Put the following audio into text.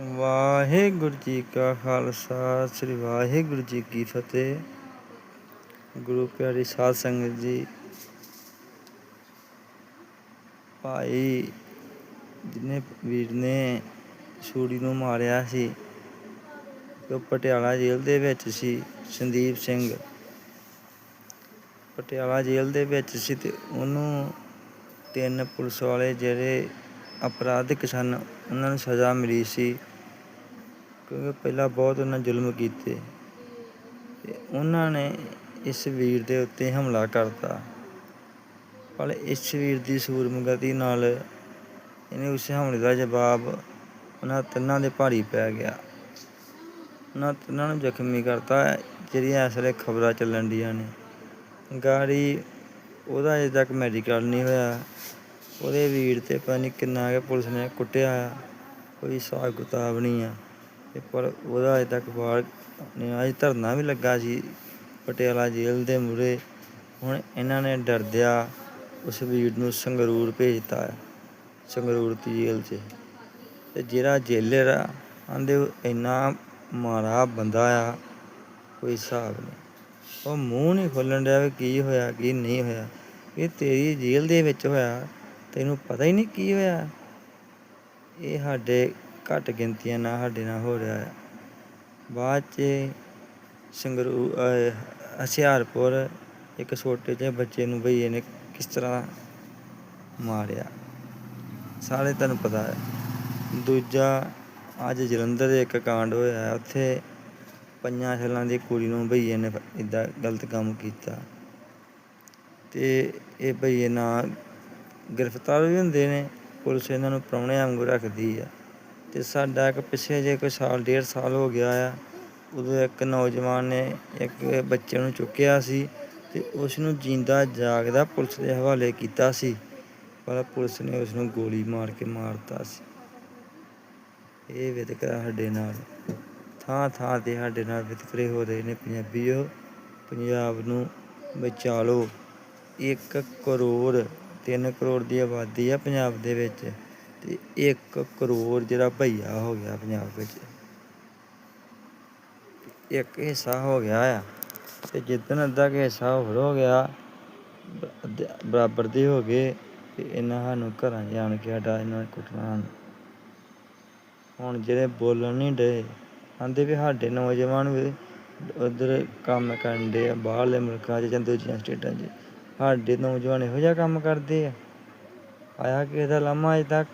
ਵਾਹਿਗੁਰੂ ਜੀ ਕਾ ਖਾਲਸਾ, ਸ੍ਰੀ ਵਾਹਿਗੁਰੂ ਜੀ ਕੀ ਫਤਿਹ। ਗੁਰੂ ਪਿਆਰੀ ਸਾਧ ਸੰਗਤ ਜੀ, ਭਾਈ ਜਿਹਨੇ ਵੀਰ ਨੇ ਛੁਰੀ ਨੂੰ ਮਾਰਿਆ ਸੀ ਉਹ ਪਟਿਆਲਾ ਜੇਲ੍ਹ ਦੇ ਵਿੱਚ ਸੀ, ਸੰਦੀਪ ਸਿੰਘ। ਪਟਿਆਲਾ ਜੇਲ੍ਹ ਦੇ ਵਿੱਚ ਸੀ ਤੇ ਉਹਨੂੰ ਤਿੰਨ ਪੁਲਿਸ ਵਾਲੇ ਜਿਹੜੇ ਅਪਰਾਧਿਕ ਸਨ, ਉਹਨਾਂ ਨੂੰ ਸਜ਼ਾ ਮਿਲੀ ਸੀ। ਕਿਉਂਕਿ ਪਹਿਲਾਂ ਬਹੁਤ ਉਹਨਾਂ ਜ਼ੁਲਮ ਕੀਤੇ। ਤੇ ਉਹਨਾਂ ਨੇ ਇਸ ਵੀਰ ਦੇ ਉੱਤੇ ਹਮਲਾ ਕਰਤਾ। ਪਰ ਇਸ ਵੀਰ ਦੀ ਸੂਰਮਗਤੀ ਨਾਲ ਇਹਨੇ ਉਸ ਹਮਲੇ ਦਾ ਜਵਾਬ ਉਹਨਾਂ ਤਿੰਨਾਂ ਦੇ ਭਾਰੀ ਪੈ ਗਿਆ। ਉਹਨਾਂ ਤਿੰਨਾਂ ਨੂੰ ਜ਼ਖਮੀ ਕਰਤਾ, ਜਿਹੜੀਆਂ ਇਸ ਵੇਲੇ ਖਬਰਾਂ ਚੱਲਣ ਡੀਆਂ ਨੇ। ਗਾੜੀ ਉਹਦਾ ਅਜੇ ਤੱਕ ਮੈਡੀਕਲ ਨਹੀਂ ਹੋਇਆ। ਉਹਦੇ ਵੀਰ ਤੇ ਪਤਾ ਨਹੀਂ ਕਿੰਨਾ ਕਿ ਪੁਲਿਸ ਨੇ ਕੁੱਟਿਆ। ਕੋਈ ਹਿਸਾਬ ਕਿਤਾਬ ਨਹੀਂ ਆ। ਤੇ ਪਰ ਉਹਦਾ ਅਜੇ ਤੱਕ ਬਾਹਰ ਨਹੀਂ, ਅੱਜ ਧਰਨਾ ਵੀ ਲੱਗਾ ਸੀ ਪਟਿਆਲਾ ਜੇਲ੍ਹ ਦੇ ਮੂਹਰੇ। ਹੁਣ ਇਹਨਾਂ ਨੇ ਡਰਦਿਆ ਉਸ ਵੀਰ ਨੂੰ ਸੰਗਰੂਰ ਭੇਜਤਾ ਆ, ਸੰਗਰੂਰ ਦੀ ਜੇਲ੍ਹ 'ਚ। ਤੇ ਜਿਹੜਾ ਜੇਲਰ ਆ, ਆਂਦੇ ਇੰਨਾ ਮਾੜਾ ਬੰਦਾ ਆ, ਕੋਈ ਹਿਸਾਬ ਨਹੀਂ। ਉਹ ਮੂੰਹ ਨਹੀਂ ਖੋਲਣ ਡਿਆ ਵੀ ਕੀ ਹੋਇਆ, ਕੀ ਨਹੀਂ ਹੋਇਆ। ਇਹ ਤੇਰੀ ਜੇਲ੍ਹ ਦੇ ਵਿੱਚ ਹੋਇਆ, ਤੈਨੂੰ ਪਤਾ ਹੀ ਨਹੀਂ ਕੀ ਹੋਇਆ। ਇਹ ਸਾਡੇ ਘੱਟ ਗਿਣਤੀਆਂ ਨਾਲ ਸਾਡੇ ਨਾਲ ਹੋ ਰਿਹਾ ਹੈ। ਬਾਅਦ 'ਚ ਸੰਗਰੂ ਅਹ ਹੁਸ਼ਿਆਰਪੁਰ ਇੱਕ ਛੋਟੇ ਜਿਹੇ ਬੱਚੇ ਨੂੰ ਬਈਏ ਨੇ ਕਿਸ ਤਰ੍ਹਾਂ ਮਾਰਿਆ? ਸਾਰੇ ਤੁਹਾਨੂੰ ਪਤਾ ਹੈ। ਦੂਜਾ ਅੱਜ ਜਲੰਧਰ ਇੱਕ ਕਾਂਡ ਹੋਇਆ ਹੈ, ਉੱਥੇ ਪੰਜਾਂ ਸਾਲਾਂ ਦੀ ਕੁੜੀ ਨੂੰ ਬਈਏ ਨੇ ਇਦਾਂ ਗਲਤ ਕੰਮ ਕੀਤਾ। ਤੇ ਇਹ ਬਈਏ ਨਾ ਗ੍ਰਿਫਤਾਰ ਵੀ ਹੁੰਦੇ ਨੇ। ਪੁਲਿਸ ਇਹਨਾਂ ਨੂੰ ਪ੍ਰਾਹੁਣੇ ਵਾਂਗੂ ਰੱਖਦੀ ਆ ਤੇ ਸਾਡਾ ਇੱਕ ਪਿੱਛੇ ਜੇ ਕੋਈ ਸਾਲ, ਡੇਢ ਸਾਲ ਹੋ ਗਿਆ ਆ। ਉਦੋਂ ਇੱਕ ਨੌਜਵਾਨ ਨੇ ਇੱਕ ਬੱਚੇ ਨੂੰ ਚੁੱਕਿਆ ਸੀ ਤੇ ਉਸ ਨੂੰ ਜਿੰਦਾ ਜਾਗਦਾ ਪੁਲਿਸ ਦੇ ਹਵਾਲੇ ਕੀਤਾ ਸੀ। ਪਰ ਪੁਲਿਸ ਨੇ ਉਸ ਨੂੰ ਗੋਲੀ ਮਾਰ ਕੇ ਮਾਰਤਾ ਸੀ। ਇਹ ਵਿਤਕਰਾ ਸਾਡੇ ਨਾਲ, ਥਾਂ ਥਾਂ ਤੇ ਸਾਡੇ ਨਾਲ ਵਿਤਕਰੇ ਹੋ ਰਹੇ ਨੇ ਪੰਜਾਬੀਓ। ਪੰਜਾਬ ਨੂੰ ਬਚਾ ਲਓ ਇੱਕ ਕਰੋੜ, ਤਿੰਨ ਕਰੋੜ ਦੀ ਆਬਾਦੀ ਆ ਪੰਜਾਬ ਦੇ ਵਿੱਚ। ਤੇ ਇੱਕ ਕਰੋੜ ਜਿਹੜਾ ਭਈਆ ਹੋ ਗਿਆ ਪੰਜਾਬ ਵਿੱਚ, ਇੱਕ ਹਿੱਸਾ ਹੋ ਗਿਆ ਆ। ਤੇ ਜਿੱਦਣ ਅੱਧਾ ਕੁ ਹਿੱਸਾ ਹੋਰ ਹੋ ਗਿਆ ਬਰਾਬਰ ਦੇ ਹੋ ਗਏ ਤੇ ਇਹਨਾਂ ਸਾਨੂੰ ਘਰਾਂ ਜਾਣ ਕੇ ਸਾਡਾ ਇਹਨਾਂ ਨੇ ਕੁੱਟਣਾ ਹੁਣ ਜਿਹੜੇ ਬੋਲਣ ਨਹੀਂ ਡੇ ਆਂਦੇ ਵੀ ਸਾਡੇ ਨੌਜਵਾਨ ਵੀ ਉਧਰ ਕੰਮ ਕਰਨ ਦੇ ਆ, ਬਾਹਰਲੇ ਮੁਲਕਾਂ 'ਚ ਜਾਂ ਦੂਜੀਆਂ ਸਟੇਟਾਂ 'ਚ। ਸਾਡੇ ਨੌਜਵਾਨ ਇਹੋ ਜਿਹਾ ਕੰਮ ਕਰਦੇ ਆ। ਆਇਆ ਕਿਸੇ ਦਾ ਲਾਮਾ ਅਜੇ ਤੱਕ।